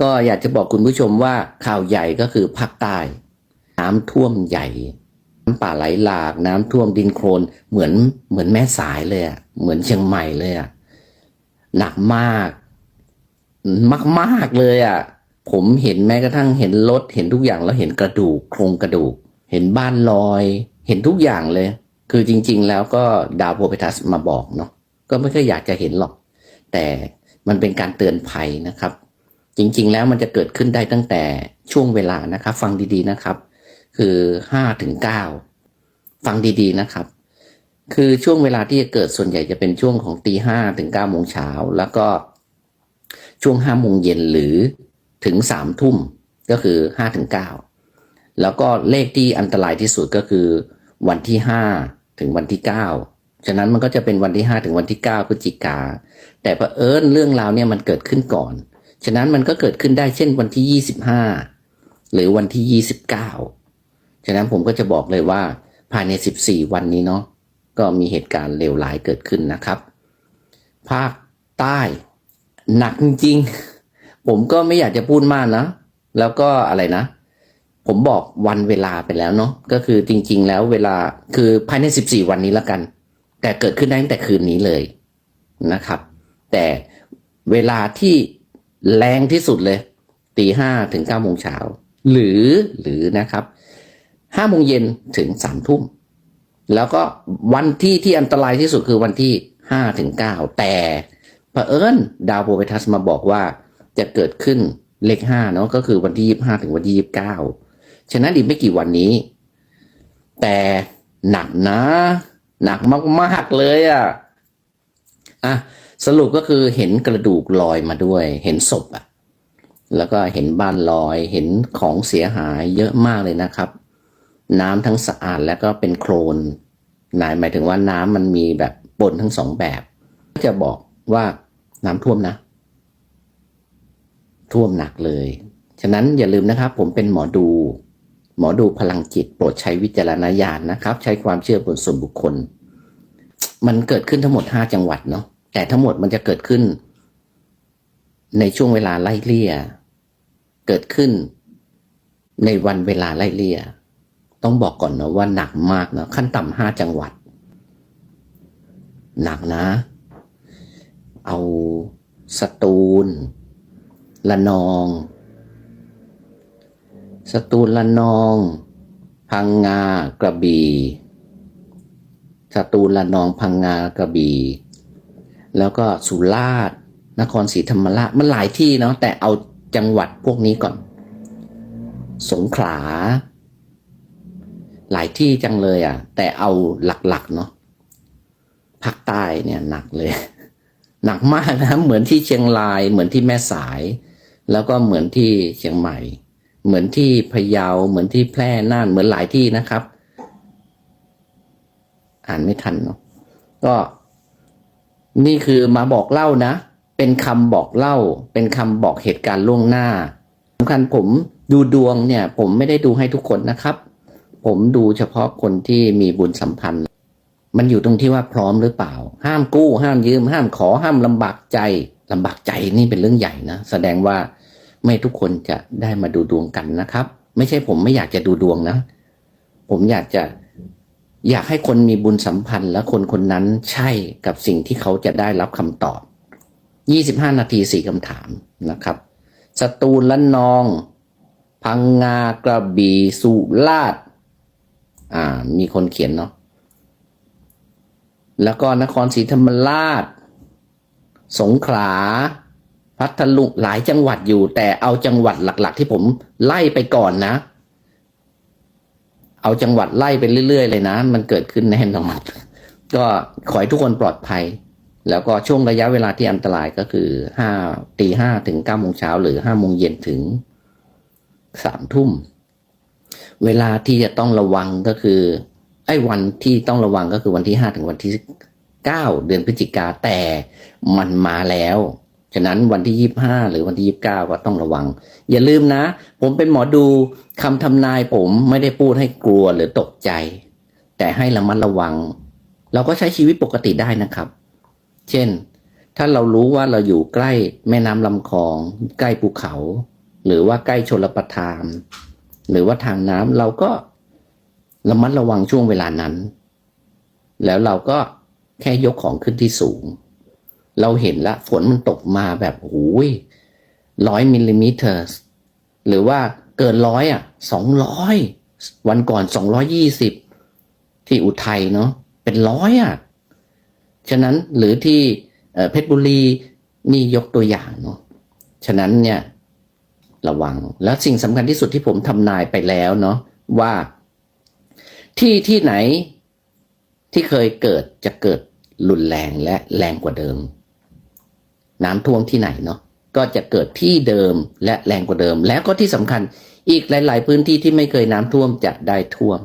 ก็อยากจะบอกคุณผู้ชมว่าข่าวใหญ่ก็คือภาคใต้ น้ำท่วมใหญ่ น้ำป่าไหลหลาก น้ำท่วมดินโคลนเหมือนเหมือนแม่สายเลยอะเหมือนเชียงใหม่เลยอะหนักมาก มากมากๆเลยอะผมเห็นแม้กระทั่งเห็นรถเห็นทุกอย่างแล้วเห็นกระดูกโครงกระดูก เห็นบ้านลอย เห็นทุกอย่างเลย คือจริง ๆ แล้วก็ดาวโพเปทัสมาบอกเนาะก็ไม่ค่อยอยากจะเห็นหรอก แต่มันเป็นการเตือนภัยนะครับ จริงๆ แล้วมันจะเกิดขึ้นได้ตั้งแต่ช่วงเวลานะครับ ฟังดีๆนะครับ คือห้าถึงเก้าฟังดีๆนะครับ คือช่วงเวลาที่จะเกิดส่วนใหญ่จะเป็นช่วงของตีห้าถึงเก้าโมงเช้าแล้วก็ช่วงห้าโมงเย็นหรือถึงสามทุ่มก็คือห้าถึงเก้าแล้วก็เลขที่อันตรายที่สุดก็คือวันที่ห้าถึงวันที่เก้าฉะนั้นมันก็จะเป็นวันที่ห้าถึงวันที่เก้าพฤศจิกา แต่เผอิญเรื่องราวเนี่ยมันเกิดขึ้นก่อน ฉะนั้นมันก็เกิดขึ้นได้เช่นวันที่ยี่สิบห้าหรือวันที่ยี่สิบเก้าฉะนั้นผมก็จะบอกเลยว่าภายในสิบสี่วันนี้เนาะก็มีเหตุการณ์เลวร้ายเกิดขึ้นนะครับ ภาคใต้หนักจริง ผมก็ไม่อยากจะพูดมากนะ แล้วก็อะไรนะ ผมบอกวันเวลาไปแล้วเนาะก็คือจริง ๆ แล้วเวลาคือภายใน 14 วันนี้ละกัน แต่เกิดขึ้นได้ตั้งแต่คืนนี้เลยนะครับ แต่เวลาที่ แรงที่สุดเลยตีห้าถึงเก้าโมงเช้าหรือหรือนะครับห้าโมงเย็นถึงสามทุ่มแล้วก็วันที่ที่อันตรายที่สุดคือวันที่ห้าถึงเก้าแต่เผอิญดาวโพเปทัสมาบอกว่าจะเกิดขึ้นเลขห้าเนาะก็คือวันที่ยี่ห้าถึงวันที่ยี่บเก้าฉะนั้นอีกไม่กี่วันนี้ แต่หนักนะ หนักมาก ๆ เลยอะ่ะอะ สรุปก็คือเห็นกระดูกลอยมาด้วย เห็นศพอะ่ะแล้วก็เห็นบ้านลอย เห็นของเสียหายเยอะมากเลยนะครับ น้ำทั้งสะอาดแล้วก็เป็นโคลนนายหมายถึงว่าน้ำมันมีแบบปนทั้งสองแบบจะบอกว่าน้ำท่วมนะ ท่วมหนักเลย ฉะนั้นอย่าลืมนะครับ ผมเป็นหมอดู หมอดูพลังจิต โปรดใช้วิจารณญาณนะครับ ใช้ความเชื่อบนส่วนบุคคล มันเกิดขึ้นทั้งหมดห้าจังหวัดเนาะ แต่ทั้งหมดมันจะเกิดขึ้น ในช่วงเวลาไล่เลี่ย เกิดขึ้นในวันเวลาไล่เลี่ย ต้องบอกก่อนนะว่าหนักมากนะขั้นต่ำห้าจังหวัด หนักนะ เอาสตูล ละนอง สตูลละนอง พังงากระบี่สตูลละนองพังงากระบี่ แล้วก็สุราษฎร์นครศรีธรรมราชมันหลายที่เนาะแต่เอาจังหวัดพวกนี้ก่อน สงขลา หลายที่จังเลยอะ แต่เอาหลักๆเนาะภาคใต้เนี่ยหนักเลย หนักมากนะเหมือนที่เชียงราย เหมือนที่แม่สาย แล้วก็เหมือนที่เชียงใหม่ เหมือนที่พะเยาเหมือนที่แพร่น่านเหมือนหลายที่นะครับ อ่านไม่ทันเนาะก็ นี่คือมาบอกเล่านะ เป็นคำบอกเล่า เป็นคำบอกเหตุการณ์ล่วงหน้าสำคัญผมดูดวงเนี่ย ผมไม่ได้ดูให้ทุกคนนะครับ ผมดูเฉพาะคนที่มีบุญสัมพันธ์ มันอยู่ตรงที่ว่าพร้อมหรือเปล่า ห้ามกู้ ห้ามยืม ห้ามขอห้ามลำบากใจลำบากใจนี่เป็นเรื่องใหญ่นะ แสดงว่าไม่ทุกคนจะได้มาดูดวงกันนะครับ ไม่ใช่ผมไม่อยากจะดูดวงนะ ผมอยากจะ อยากให้คนมีบุญสัมพันธ์และคนคนนั้นใช่กับสิ่งที่เขาจะได้รับคำตอบ 25 นาทีสี่คำถามนะครับ สตูลละนอง พังงากระบี่สุราษฎร์อ่า มีคนเขียนเนาะแล้วก็นครศรีธรรมราช สงขลา พัทลุงหลายจังหวัดอยู่ แต่เอาจังหวัดหลัก ๆ ที่ผมไล่ไปก่อนนะ เอาจังหวัดไล่ไปเรื่อย ๆ เลยนะ มันเกิดขึ้นแน่นอนก็ขอให้ทุกคนปลอดภัย แล้วก็ช่วงระยะเวลาที่อันตรายก็คือห้าตีห้าถึงเก้าโมงเช้าหรือห้าโมงเย็นถึงสามทุ่ม เวลาที่จะต้องระวังก็คือ ไอ้วันที่ต้องระวังก็คือวันที่ห้าถึงวันที่เก้าเดือนพฤศจิกาแต่มันมาแล้ว ฉะนั้นวันที่ยี่บห้าหรือวันที่ยี่บเก้าก็ต้องระวัง อย่าลืมนะ ผมเป็นหมอดูคำทำนายผมไม่ได้พูดให้กลัวหรือตกใจ แต่ให้ระมัดระวัง เราก็ใช้ชีวิตปกติได้นะครับ เช่น ถ้าเรารู้ว่าเราอยู่ใกล้แม่น้ำลำคลอง ใกล้ภูเขา หรือว่าใกล้ชลประทาน หรือว่าทางน้ำเราก็ระมัดระวังช่วงเวลานั้น แล้วเราก็แค่ยกของขึ้นที่สูง เราเห็นละฝนมันตกมาแบบโอ้ยร้อยมิลลิเมตรหรือว่าเกินร้อยอะสองร้อยวันก่อนสองร้อยี่สิบที่อุทัยเนาะเป็นร้อยอะฉะนั้นหรือที่เพชรบุรีนี่ยกตัวอย่างเนาะฉะนั้นเนี่ยระวังแล้วสิ่งสำคัญที่สุดที่ผมทำนายไปแล้วเนาะว่าที่ที่ไหนที่เคยเกิดจะเกิดรุนแรงและแรงกว่าเดิม น้ำท่วมที่ไหนเนาะก็จะเกิดที่เดิมและแรงกว่าเดิม แล้วก็ที่สำคัญอีกหลาย ๆ พื้นที่ที่ไม่เคยน้ำท่วมจะได้ท่วม